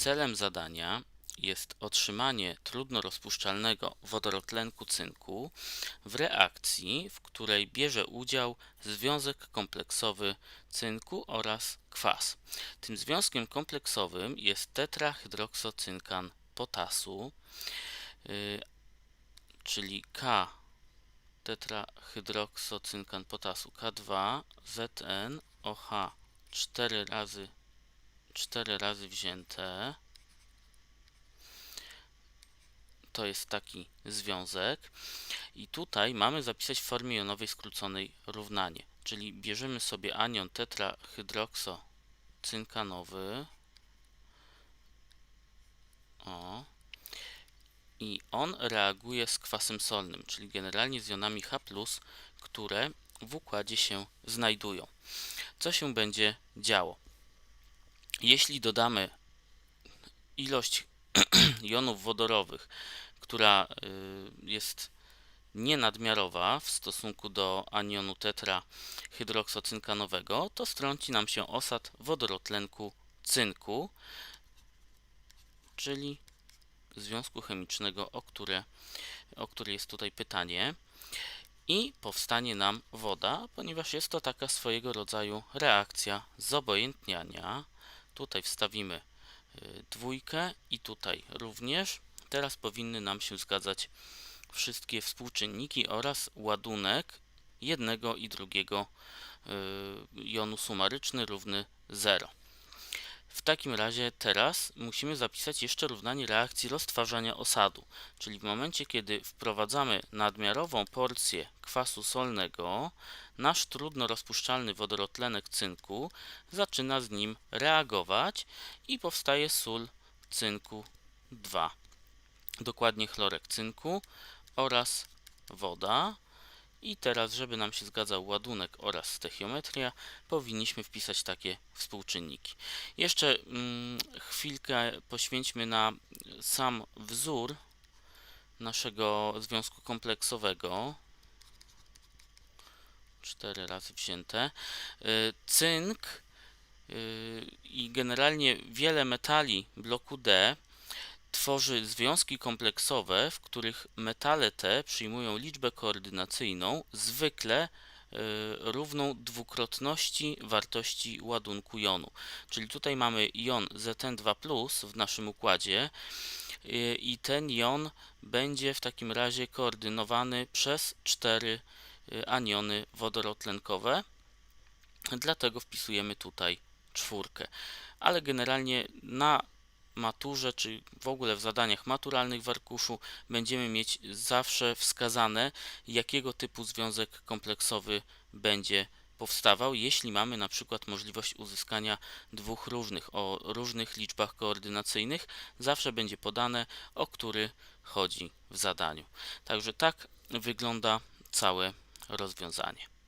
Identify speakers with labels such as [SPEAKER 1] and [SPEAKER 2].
[SPEAKER 1] Celem zadania jest otrzymanie trudno rozpuszczalnego wodorotlenku cynku w reakcji, w której bierze udział związek kompleksowy cynku oraz kwas. Tym związkiem kompleksowym jest tetrahydroksocynkan potasu, y, czyli K tetrahydroksocynkan potasu K2 Zn OH 4 razy 4 razy wzięte. To jest taki związek. I tutaj mamy zapisać w formie jonowej skróconej równanie. Czyli bierzemy sobie anion tetrahydroksocynkanowy. O. I on reaguje z kwasem solnym, czyli generalnie z jonami H+, które w układzie się znajdują. Co się będzie działo? Jeśli dodamy ilość jonów wodorowych, która y, jest nienadmiarowa w stosunku do anionu tetrahydroksocynkanowego, to strąci nam się osad wodorotlenku cynku, czyli związku chemicznego, o, które, o który jest tutaj pytanie. I powstanie nam woda, ponieważ jest to taka swojego rodzaju reakcja zobojętniania. Tutaj wstawimy y, dwójkę i tutaj również. Teraz powinny nam się zgadzać wszystkie współczynniki oraz ładunek jednego i drugiego y, jonu sumaryczny równy 0. W takim razie teraz musimy zapisać jeszcze równanie reakcji roztwarzania osadu, czyli w momencie, kiedy wprowadzamy nadmiarową porcję kwasu solnego, nasz trudno rozpuszczalny wodorotlenek cynku zaczyna z nim reagować i powstaje sól cynku 2, dokładnie chlorek cynku oraz woda. I teraz, żeby nam się zgadzał ładunek oraz stechiometria, powinniśmy wpisać takie współczynniki. Jeszcze mm, chwilkę poświęćmy na sam wzór naszego związku kompleksowego. Cztery razy wzięte. Y, cynk y, i generalnie wiele metali bloku D tworzy związki kompleksowe, w których metale te przyjmują liczbę koordynacyjną zwykle y, równą dwukrotności wartości ładunku jonu. Czyli tutaj mamy jon Zn2 w naszym układzie y, i ten jon będzie w takim razie koordynowany przez cztery y, aniony wodorotlenkowe. Dlatego wpisujemy tutaj czwórkę. Ale generalnie na maturze, czy w ogóle w zadaniach maturalnych w arkuszu będziemy mieć zawsze wskazane, jakiego typu związek kompleksowy będzie powstawał, jeśli mamy na przykład możliwość uzyskania dwóch różnych o różnych liczbach koordynacyjnych, zawsze będzie podane, o który chodzi w zadaniu. Także tak wygląda całe rozwiązanie.